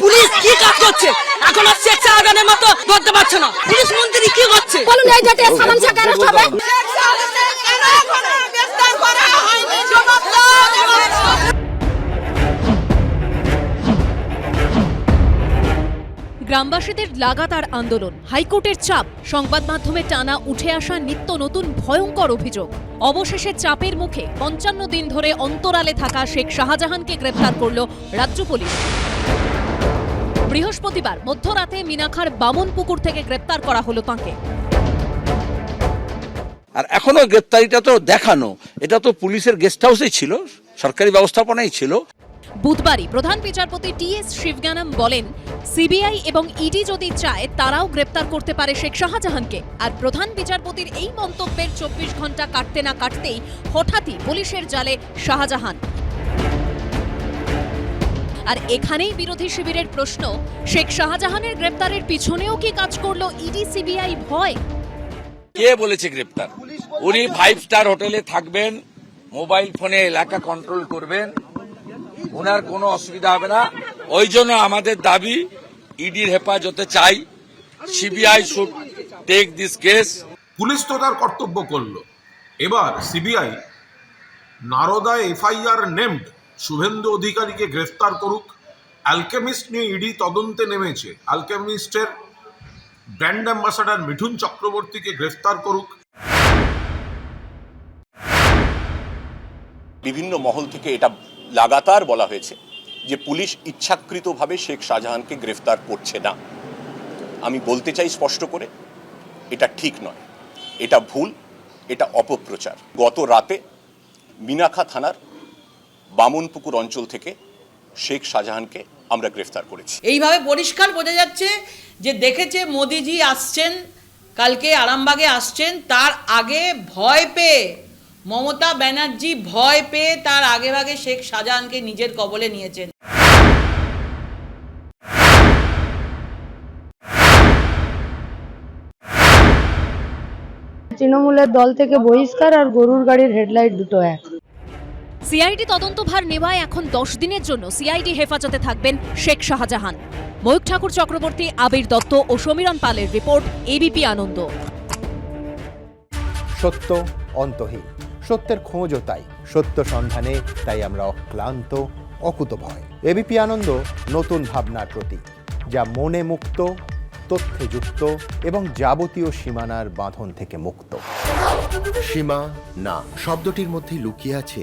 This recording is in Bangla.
পুলিশ কি কাজ করছে? এখন আর শেখ শাহজাহানের মতো করতে পারছে না। পুলিশ মন্ত্রী কি করছে? বলুন এই ডেটে সালাম শাহ কেন হবে গ্রামবাসীদের লাগাতার আন্দোলন হাইকোর্টের চাপ সংবাদ মাধ্যমে টানা উঠে আসা নিত্য নতুন ভয়ঙ্কর অভিযোগ। অবশেষে চাপের মুখে পঞ্চান্ন দিন ধরে অন্তরালে থাকা শেখ শাহজাহানকে গ্রেফতার করল রাজ্য পুলিশ। বৃহস্পতিবার মধ্যরাতে মিনাখার বামনপুকুর থেকে গ্রেপ্তার করা হলো তাঁকে। আর এখনও গ্রেপ্তারিটা তো দেখানো। এটা তো পুলিশের গেস্ট হাউসেই ছিল সরকারি ব্যবস্থাপনাই ছিল। বুধবারই প্রধান বিচারপতি টি এস শিবগানাম বলেন সিবিআই এবং ইডি যদি চায় তারাও গ্রেপ্তার করতে পারে শেখ শাহজাহানকে। আর প্রধান বিচারপতির এই মন্তব্যের চব্বিশ ঘণ্টা কাটতে না কাটতেই হঠাৎই পুলিশের জালে শাহজাহান। আর এখানেই বিরোধী শিবিরের প্রশ্ন শেখ শাহজাহানের গ্রেপ্তারের পিছনেও কি কাজ করল ইডি সিবিআই ভয়? কে বলেছে গ্রেপ্তার? উনি ফাইভ স্টার হোটেলে থাকবেন মোবাইল ফোনে এলাকা কন্ট্রোল করবেন ওনার কোনো অসুবিধা হবে না। ওই জন্য আমাদের দাবি ইডির হেফাজতে চাই CBI should take this case police তো তার কর্তব্য করল। এবার CBI Narada FIR named Suvendu অধিকারীকে গ্রেফতার করুক। অ্যালকেমিস্ট নিয়ে ইডি তদন্তে নেমেছে। অ্যালকেমিস্টের ব্র্যান্ড অ্যাম্বাসাডার মিঠুন চক্রবর্তীকে গ্রেফতার করুক। বিভিন্ন মহল থেকে এটা লাগাতার বলা হয়েছে যে পুলিশ ইচ্ছাকৃতভাবে শেখ শাহজাহানকে গ্রেফতার করছে না। আমি বলতে চাই স্পষ্ট করে, এটা ঠিক নয়। এটা ভুল, এটা অপপ্রচার। গত রাতে মিনাখা থানার বামনপুকুর অঞ্চল থেকে শেখ শাহজাহানকে আমরা গ্রেফতার করেছি। এইভাবে পরিষ্কার বোঝা যাচ্ছে যে দেখেছে মোদিজি আসছেন কালকে আরামবাগে আসছেন তার আগে ভয় পেয়ে মমতা ব্যানার্জি ভয় পেয়ে তার আগে ভাগে শেখ শাহজাহানকে নিজের কবলে নিয়েছেন। তৃণমূলের দল থেকে বহিষ্কার আর গরুর গাড়ির হেডলাইট দুটো এক। সিআইডি তদন্তভার নেওয়ায় এখন দশ দিনের জন্য সিআইডি হেফাজতে থাকবেন শেখ শাহজাহান। ময়ূক ঠাকুর চক্রবর্তী আবির দত্ত ও সমীরণ পালের রিপোর্ট এবিপি আনন্দ। সত্য অন্তহীন সত্যের খোঁজও তাই সত্য সন্ধানে তাই আমরা অক্লান্ত অকুতভয় এবিপি আনন্দ নতুন ভাবনার প্রতীক যা মনে মুক্ত তথ্যে যুক্ত এবং যাবতীয় সীমানার বাঁধন থেকে মুক্ত। সীমা না শব্দটির মধ্যে লুকিয়ে আছে